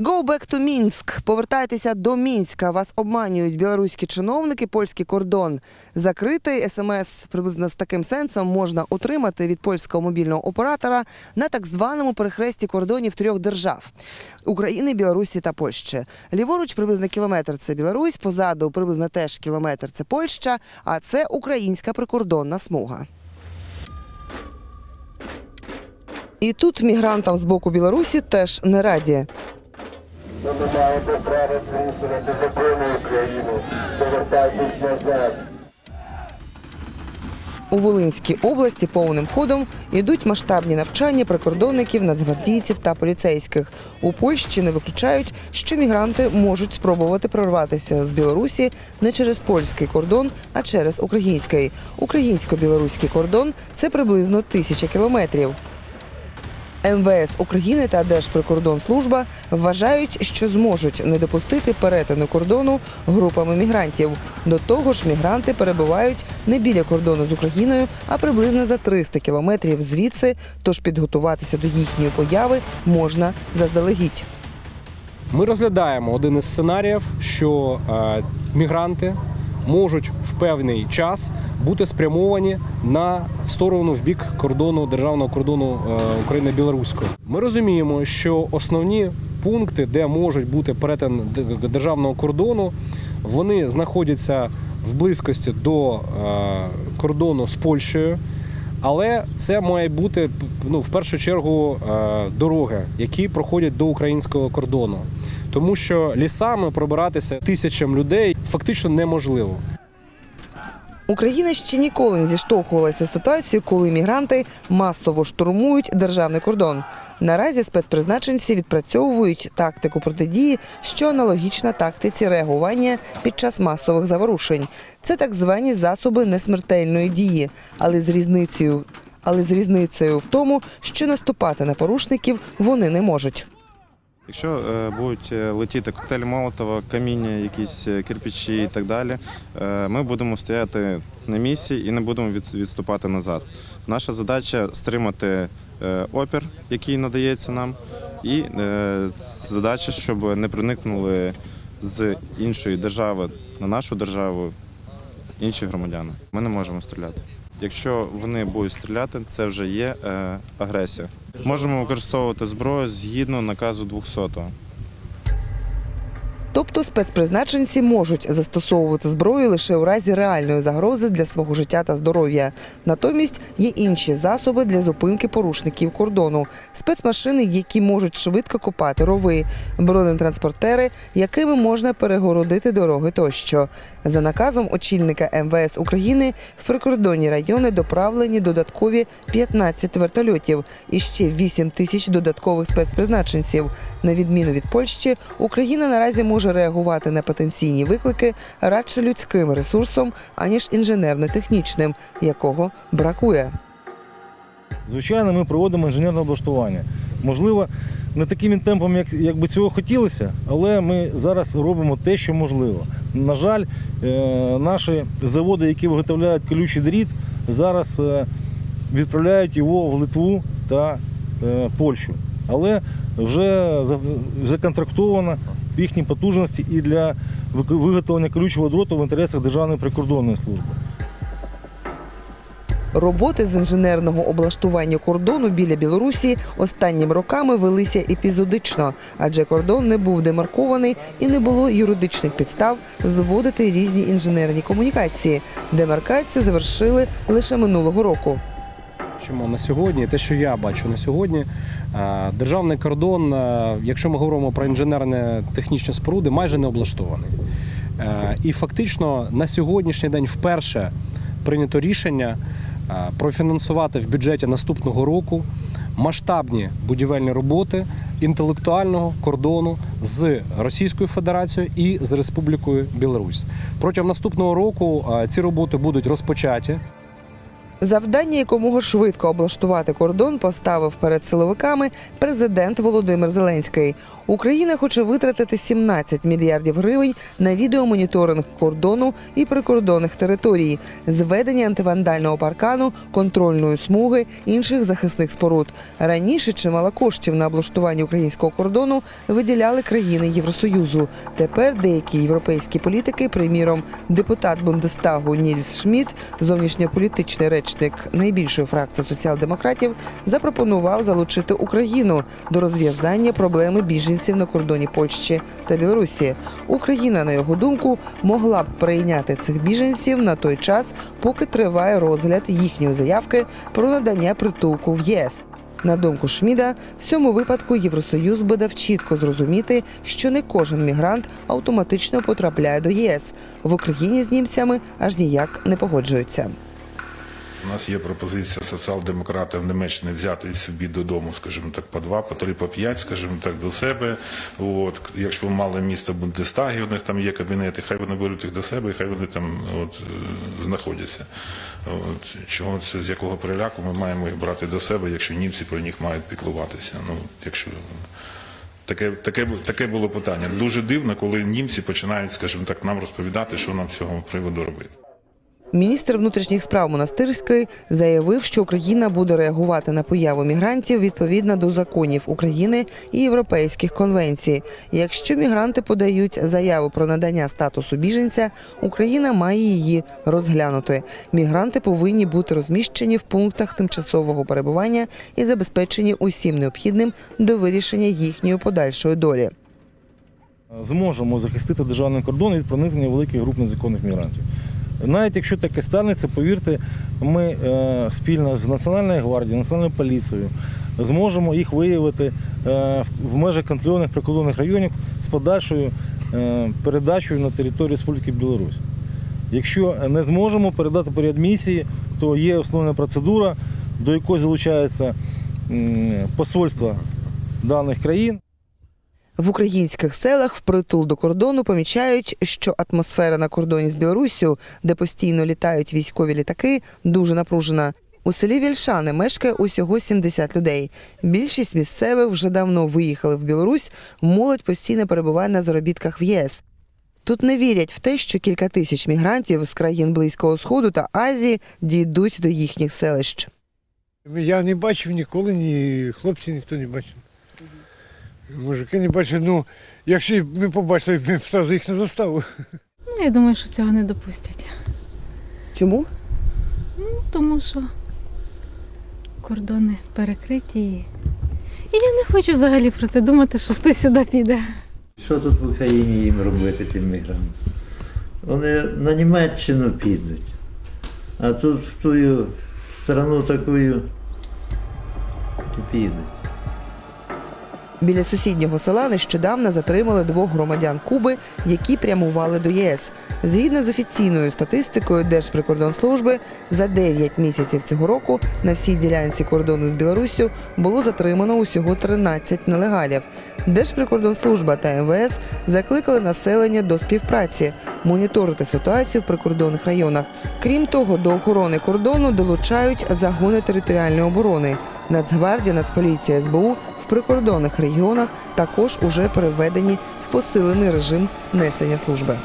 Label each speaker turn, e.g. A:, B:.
A: Go back to Мінськ. Повертайтеся до Мінська. Вас обманюють білоруські чиновники, польський кордон закритий. СМС приблизно з таким сенсом можна отримати від польського мобільного оператора на так званому перехресті кордонів трьох держав України, Білорусі та Польщі. Ліворуч приблизно кілометр це Білорусь, позаду приблизно теж кілометр це Польща, а це українська прикордонна смуга. І тут мігрантам з боку Білорусі теж не раді.
B: Не маєте права змінювати закони України. Повертайтесь назад.
A: У Волинській області повним ходом йдуть масштабні навчання прикордонників, нацгвардійців та поліцейських. У Польщі не виключають, що мігранти можуть спробувати прорватися з Білорусі не через польський кордон, а через український. Українсько-білоруський кордон це приблизно тисяча кілометрів. МВС України та Держприкордонслужба вважають, що зможуть не допустити перетину кордону групами мігрантів. До того ж, мігранти перебувають не біля кордону з Україною, а приблизно за 300 кілометрів звідси. Тож підготуватися до їхньої появи можна заздалегідь.
C: Ми розглядаємо один із сценаріїв, що е, мігранти можуть в певний час бути спрямовані на в сторону в бік кордону державного кордону е, України білоруського. Ми розуміємо, що основні пункти, де можуть бути перетин державного кордону, вони знаходяться в близькості до е, кордону з Польщею. Але це має бути ну, в першу чергу е, дороги, які проходять до українського кордону. Тому що лісами пробиратися тисячам людей фактично неможливо.
A: Україна ще ніколи не зіштовхувалася з ситуацією, коли мігранти масово штурмують державний кордон. Наразі спецпризначенці відпрацьовують тактику протидії, що аналогічна тактиці реагування під час масових заворушень. Це так звані засоби несмертельної дії, але з різницею. Але з різницею в тому, що наступати на порушників вони не можуть.
D: Якщо е, будуть е, летіти коктейлі Молотова, каміння, якісь е, кирпичі і так далі, ми будемо стояти на місці і не будемо відступати назад. Наша задача стримати опір, який надається нам, і задача, щоб не проникнули з іншої держави на нашу державу інші громадяни. Ми не можемо стріляти. Якщо вони будуть стріляти, це вже є агресія. Можемо використовувати зброю згідно наказу 200-го.
A: Тобто спецпризначенці можуть застосовувати зброю лише у разі реальної загрози для свого життя та здоров'я. Натомість є інші засоби для зупинки порушників кордону, спецмашини, які можуть швидко копати рови, бронетранспортери, якими можна перегородити дороги тощо. За наказом очільника МВС України в прикордонні райони доправлені додаткові 15 вертольотів і ще 8 тисяч додаткових спецпризначенців. На відміну від Польщі, Україна наразі може реагувати на потенційні виклики радше людським ресурсом, аніж інженерно-технічним, якого бракує.
E: Звичайно, ми проводимо інженерне облаштування. Можливо, не таким темпом, як, як би цього хотілося, але ми зараз робимо те, що можливо. На жаль, е, наші заводи, які виготовляють колючий дріт, зараз е, відправляють його в Литву та е, Польщу. Але вже за- законтрактовано їхні потужності і для виготовлення колючого дроту в інтересах Державної прикордонної служби.
A: Роботи з інженерного облаштування кордону біля Білорусі останніми роками велися епізодично, адже кордон не був демаркований і не було юридичних підстав зводити різні інженерні комунікації. Демаркацію завершили лише минулого року.
C: Чому на сьогодні, те, що я бачу на сьогодні, е, державний кордон, е, якщо ми говоримо про інженерне технічні споруди, майже не облаштований. Е, І фактично на сьогоднішній день вперше прийнято рішення профінансувати в бюджеті наступного року масштабні будівельні роботи інтелектуального кордону з Російською Федерацією і з Республікою Білорусь. Протягом наступного року ці роботи будуть розпочаті.
A: Завдання якомога швидко облаштувати кордон поставив перед силовиками президент Володимир Зеленський. Україна хоче витратити 17 мільярдів гривень на відеомоніторинг кордону і прикордонних територій, зведення антивандального паркану, контрольної смуги, інших захисних споруд. Раніше чимало коштів на облаштування українського кордону виділяли країни Євросоюзу. Тепер деякі європейські політики, приміром, депутат Бундестагу Нільс Шмідт, зовнішньополітичний речник найбільшої фракції соціал-демократів, запропонував залучити Україну до розв'язання проблеми біженців на кордоні Польщі та Білорусі. Україна, на його думку, могла б прийняти цих біженців на той час, поки триває розгляд їхньої заявки про надання притулку в ЄС. На думку Шміда, в цьому випадку Євросоюз би дав чітко зрозуміти, що не кожен мігрант автоматично потрапляє до ЄС. В Україні з німцями аж ніяк не погоджуються.
F: У нас є пропозиція соціал-демократів Німеччини взяти собі додому, скажімо так, по два, по три, по п'ять, скажімо так, до себе. От, якщо мали місце Бундестагі, у них там є кабінети, хай вони беруть їх до себе, і хай вони там от, е, знаходяться. От, чого це, з якого переляку ми маємо їх брати до себе, якщо німці про них мають піклуватися. Ну, якщо Таке, таке, таке було питання. Дуже дивно, коли німці починають, скажімо так, нам розповідати, що нам з цього приводу робити.
A: Міністр внутрішніх справ Монастирської заявив, що Україна буде реагувати на появу мігрантів відповідно до законів України і європейських конвенцій. Якщо мігранти подають заяву про надання статусу біженця, Україна має її розглянути. Мігранти повинні бути розміщені в пунктах тимчасового перебування і забезпечені усім необхідним до вирішення їхньої подальшої долі.
E: Зможемо захистити державний кордон від проникнення великих груп незаконних мігрантів. Навіть якщо таке станеться, повірте, ми е, спільно з Національною гвардією, Національною поліцією зможемо їх виявити е, в- межах контрольованих прикордонних районів з подальшою е, передачею на територію Республіки Білорусь. Якщо не зможемо передати по реадмісії, то є основна процедура, до якої залучається посольство даних країн.
A: В українських селах впритул до кордону помічають, що атмосфера на кордоні з Білоруссю, де постійно літають військові літаки, дуже напружена. У селі Вільшани мешкає усього 70 людей. Більшість місцевих вже давно виїхали в Білорусь. Молодь постійно перебуває на заробітках в ЄС. Тут не вірять в те, що кілька тисяч мігрантів з країн Близького Сходу та Азії дійдуть до їхніх селищ.
G: Я не бачив ніколи, ні хлопці ніхто не бачив. Мужики не бачив, ну, якщо б ми побачили, ми б одразу їх не заставили.
H: Ну, я думаю, що цього не допустять.
A: Чому?
H: Ну, Тому що кордони перекриті. І я не хочу взагалі про це думати, що хтось сюди піде.
I: Що тут в Україні їм робити, тим мігрантам? Вони на Німеччину підуть, а тут в ту страну таку і підуть.
A: Біля сусіднього села нещодавно затримали двох громадян Куби, які прямували до ЄС. Згідно з офіційною статистикою Держприкордонслужби, за 9 місяців цього року на всій ділянці кордону з Білоруссю було затримано усього 13 нелегалів. Держприкордонслужба та МВС закликали населення до співпраці, моніторити ситуацію в прикордонних районах. Крім того, до охорони кордону долучають загони територіальної оборони. Нацгвардія, Нацполіція, СБУ прикордонних регіонах також уже переведені в посилений режим несення служби.